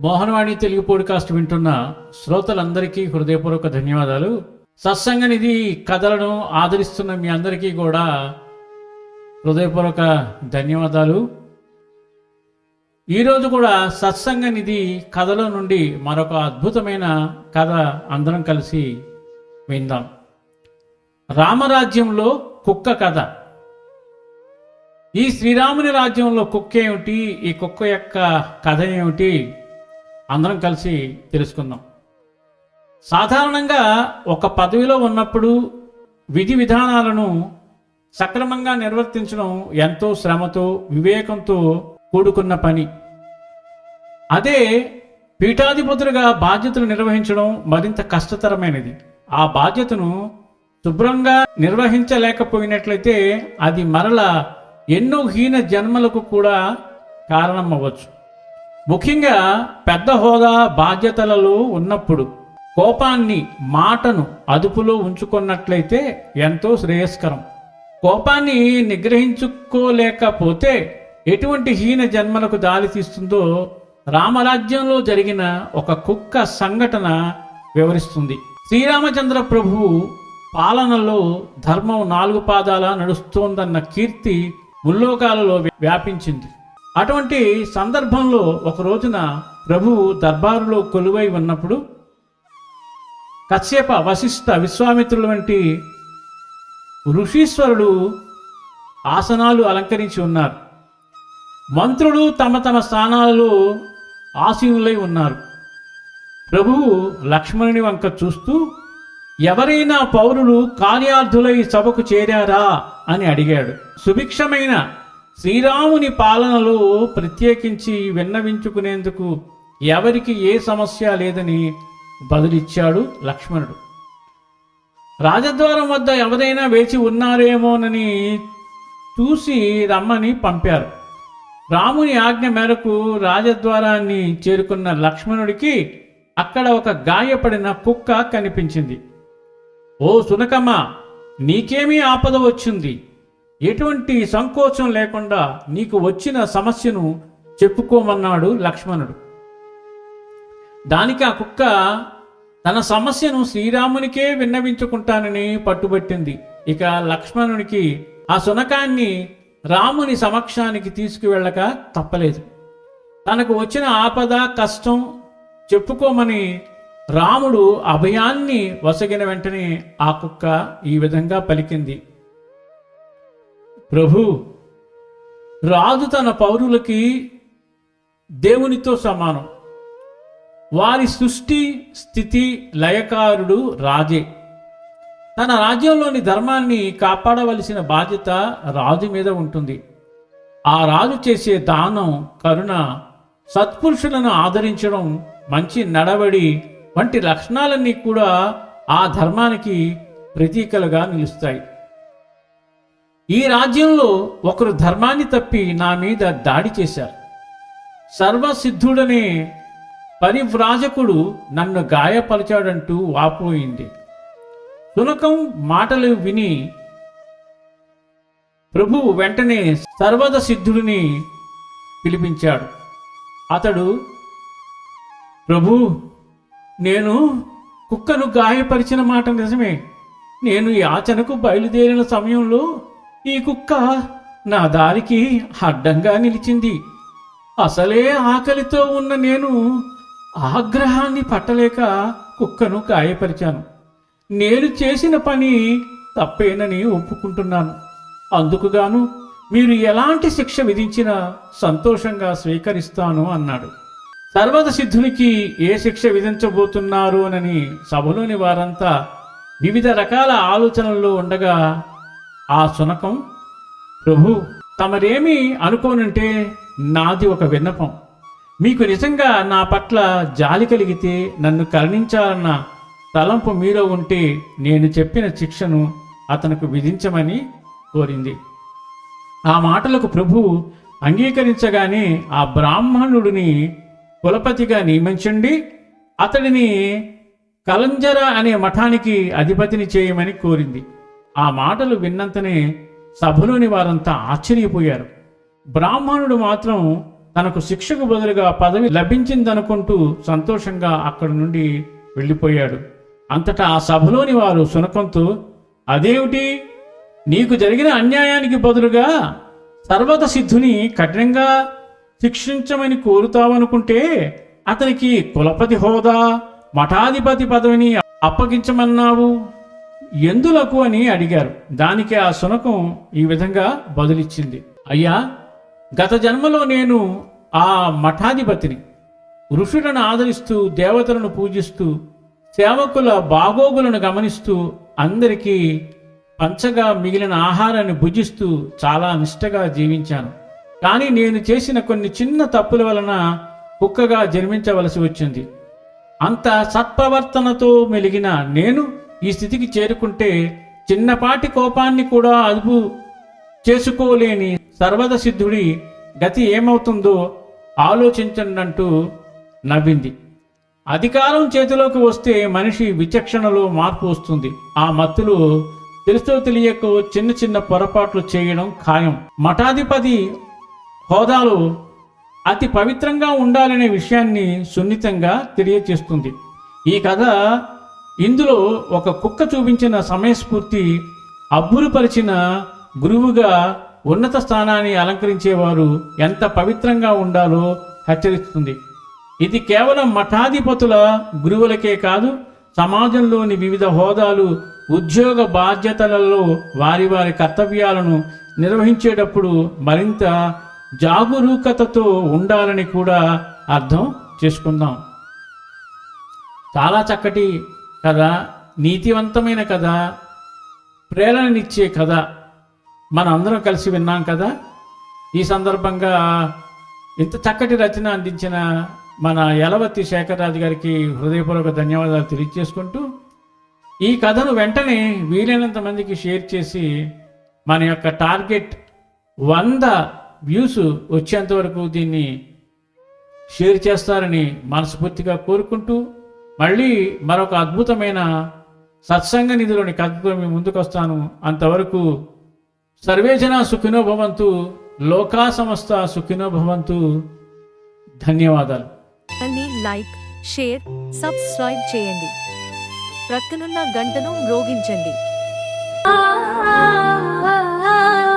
Mohanavani Telugu podcast వింటున్న శ్రోతలందరికీ హృదయపూర్వక ధన్యవాదాలు. సత్సంగనిధి కథలను ఆదరిస్తున్న మీ అందరికీ కూడా హృదయపూర్వక ధన్యవాదాలు. ఈరోజు కూడా సత్సంగనిధి కథలో నుండి మరొక అద్భుతమైన కథ అందరం కలిసి విందాం. రామరాజ్యంలో కుక్క కథ. ఈ శ్రీరాముని రాజ్యంలో కుక్క ఏమిటి? ఈ కుక్క యొక్క కథ ఏమిటి? అందరం కలిసి తెలుసుకుందాం. సాధారణంగా ఒక పదవిలో ఉన్నప్పుడు విధి విధానాలను సక్రమంగా నిర్వర్తించడం ఎంతో శ్రమతో వివేకంతో కూడుకున్న పని. అదే పీఠాధిపతులుగా బాధ్యతలు నిర్వహించడం మరింత కష్టతరమైనది. ఆ బాధ్యతను శుభ్రంగా నిర్వహించలేకపోయినట్లయితే అది మరల ఎన్నో హీన జన్మలకు కూడా కారణమవ్వచ్చు. ముఖ్యంగా పెద్ద హోదా బాధ్యతలలో ఉన్నప్పుడు కోపాన్ని మాటను అదుపులో ఉంచుకున్నట్లయితే ఎంతో శ్రేయస్కరం. కోపాన్ని నిగ్రహించుకోలేకపోతే ఎటువంటి హీన జన్మలకు దారితీస్తుందో రామరాజ్యంలో జరిగిన ఒక కుక్క సంఘటన వివరిస్తుంది. శ్రీరామచంద్ర ప్రభువు పాలనలో ధర్మం నాలుగు పాదాల నడుస్తోందన్న కీర్తి ముల్లోకాలలో వ్యాపించింది. అటువంటి సందర్భంలో ఒక రోజున ప్రభువు దర్బారులో కొలువై ఉన్నప్పుడు కశ్యప వశిష్ఠ విశ్వామిత్రుల వంటి ఋషీశ్వరుడు ఆసనాలు అలంకరించి ఉన్నారు. మంత్రులు తమ తమ స్థానాలలో ఆసీనులై ఉన్నారు. ప్రభువు లక్ష్మణుని వంక చూస్తూ ఎవరైనా పౌరులు కార్యార్థులై సభకు చేరారా? అని అడిగాడు. సుభిక్షమైన శ్రీరాముని పాలనలో ప్రత్యేకించి విన్నవించుకునేందుకు ఎవరికి ఏ సమస్య లేదని బదులిచ్చాడు లక్ష్మణుడు. రాజద్వారం వద్ద ఎవరైనా వేచి ఉన్నారేమోనని చూసి రమ్మని పంపారు. రాముని ఆజ్ఞ మేరకు రాజద్వారాన్ని చేరుకున్న లక్ష్మణుడికి అక్కడ ఒక గాయపడిన కుక్క కనిపించింది. ఓ సునకమ్మ నీకేమీ ఆపద వచ్చింది? ఎటువంటి సంకోచం లేకుండా నీకు వచ్చిన సమస్యను చెప్పుకోమన్నాడు లక్ష్మణుడు. దానికి ఆ కుక్క తన సమస్యను శ్రీరామునికే విన్నవించుకుంటానని పట్టుబట్టింది. ఇక లక్ష్మణునికి ఆ శునకాన్ని రాముని సమక్షానికి తీసుకువెళ్ళక తప్పలేదు. తనకు వచ్చిన ఆపద కష్టం చెప్పుకోమని రాముడు అభయాన్ని వసగిన వెంటనే ఆ కుక్క ఈ విధంగా పలికింది. ప్రభు రాజు తన పౌరులకి దేవునితో సమానం. వారి సృష్టి స్థితి లయకారుడు రాజే. తన రాజ్యంలోని ధర్మాన్ని కాపాడవలసిన బాధ్యత రాజు మీద ఉంటుంది. ఆ రాజు చేసే దానం కరుణ సత్పురుషులను ఆదరించడం మంచి నడవడి వంటి లక్షణాలన్నీ కూడా ఆ ధర్మానికి ప్రతీకలుగా నిలుస్తాయి. ఈ రాజ్యంలో ఒకరు ధర్మాన్ని తప్పి నా మీద దాడి చేశారు. సర్వసిద్ధుడనే పరివ్రాజకుడు నన్ను గాయపరిచాడంటూ వాపోయింది. తునకం మాటలు విని ప్రభువు వెంటనే సర్వద సిద్ధుడిని పిలిపించాడు. అతడు ప్రభు నేను కుక్కను గాయపరిచిన మాట నిజమే. నేను యాచనకు బయలుదేరిన సమయంలో ఈ కుక్క నా దారికి అడ్డంగా నిలిచింది. అసలే ఆకలితో ఉన్న నేను ఆగ్రహాన్ని పట్టలేక కుక్కను గాయపరిచాను. నేను చేసిన పని తప్పేనని ఒప్పుకుంటున్నాను. అందుకుగాను మీరు ఎలాంటి శిక్ష విధించినా సంతోషంగా స్వీకరిస్తాను అన్నాడు. సర్వద సిద్ధునికి ఏ శిక్ష విధించబోతున్నారు అని సభలోని వారంతా వివిధ రకాల ఆలోచనల్లో ఉండగా ఆ శునకం ప్రభు తమరేమి అనుకోనంటే నాది ఒక విన్నపం. మీకు నిజంగా నా పట్ల జాలి కలిగితే నన్ను కరుణించాలన్న తలంపు మీలో ఉంటే నేను చెప్పిన శిక్షను అతనికి విధించమని కోరింది. ఆ మాటలకు ప్రభు అంగీకరించగానే ఆ బ్రాహ్మణుడిని కులపతిగా నియమించండి అతడిని కలంజర అనే మఠానికి అధిపతిని చేయమని కోరింది. ఆ మాటలు విన్నంతనే సభలోని వారంతా ఆశ్చర్యపోయారు. బ్రాహ్మణుడు మాత్రం తనకు శిక్షకు బదులుగా పదవి లభించిందనుకుంటూ సంతోషంగా అక్కడి నుండి వెళ్ళిపోయాడు. అంతటా ఆ సభలోని వారు సునకంతో అదేమిటి? నీకు జరిగిన అన్యాయానికి బదులుగా సర్వత సిద్ధుని కఠినంగా శిక్షించమని కోరుతావనుకుంటే అతనికి కులపతి హోదా మఠాధిపతి పదవిని అప్పగించమన్నావు. ఎందులకు అని అడిగారు. దానికి ఆ శునకం ఈ విధంగా బదులిచ్చింది. అయ్యా గత జన్మలో నేను ఆ మఠాధిపతిని ఋషులను ఆదరిస్తూ దేవతలను పూజిస్తూ సేవకుల బాగోగులను గమనిస్తూ అందరికీ పంచగా మిగిలిన ఆహారాన్ని భుజిస్తూ చాలా నిష్టగా జీవించాను. కానీ నేను చేసిన కొన్ని చిన్న తప్పుల వలన కుక్కగా జన్మించవలసి వచ్చింది. అంత సత్ప్రవర్తనతో మెలిగిన నేను ఈ స్థితికి చేరుకుంటే చిన్నపాటి కోపాన్ని కూడా అదుపు చేసుకోలేని సర్వద సిద్ధుడి గతి ఏమవుతుందో ఆలోచించండి అంటూ నవ్వింది. అధికారం చేతిలోకి వస్తే మనిషి విచక్షణలో మార్పు వస్తుంది. ఆ మత్తులో తెలుసో తెలియక చిన్న చిన్న పొరపాట్లు చేయడం ఖాయం. మఠాధిపతి హోదాలో అతి పవిత్రంగా ఉండాలనే విషయాన్ని సున్నితంగా తెలియచేస్తుంది. ఈ కథ ఇందులో ఒక కుక్క చూపించిన సమయస్ఫూర్తి అబ్బురుపరిచిన గురువుగా ఉన్నత స్థానాన్ని అలంకరించేవారు ఎంత పవిత్రంగా ఉండాలో హెచ్చరిస్తుంది. ఇది కేవలం మఠాధిపతుల గురువులకే కాదు సమాజంలోని వివిధ హోదాలు ఉద్యోగ బాధ్యతలలో వారి వారి కర్తవ్యాలను నిర్వహించేటప్పుడు మరింత జాగరూకతతో ఉండాలని కూడా అర్థం చేసుకుందాం. చాలా చక్కటి కథ నీతివంతమైన కథ ప్రేరణనిచ్చే కథ మనం అందరం కలిసి విన్నాం కదా? ఈ సందర్భంగా ఇంత చక్కటి రచన అందించిన మన యలవత్తి శేఖరరాజు గారికి హృదయపూర్వక ధన్యవాదాలు తెలియజేసుకుంటూ ఈ కథను వెంటనే వీలైనంత మందికి షేర్ చేసి మన యొక్క టార్గెట్ వంద వ్యూస్ వచ్చేంత వరకు దీన్ని షేర్ చేస్తారని మనస్ఫూర్తిగా కోరుకుంటూ మళ్ళీ మరొక అద్భుతమైన సత్సంగ నిధిలోని కథతో మీ ముందుకు వస్తాను అంతవరకు సర్వేజన సుఖినో భవంతు లోకా సమస్త సుఖినో భవంతు. ధన్యవాదాలు. లైక్ షేర్ సబ్స్క్రైబ్ చేయండి. ప్రక్కనున్న గంటను మ్రోగించండి ah.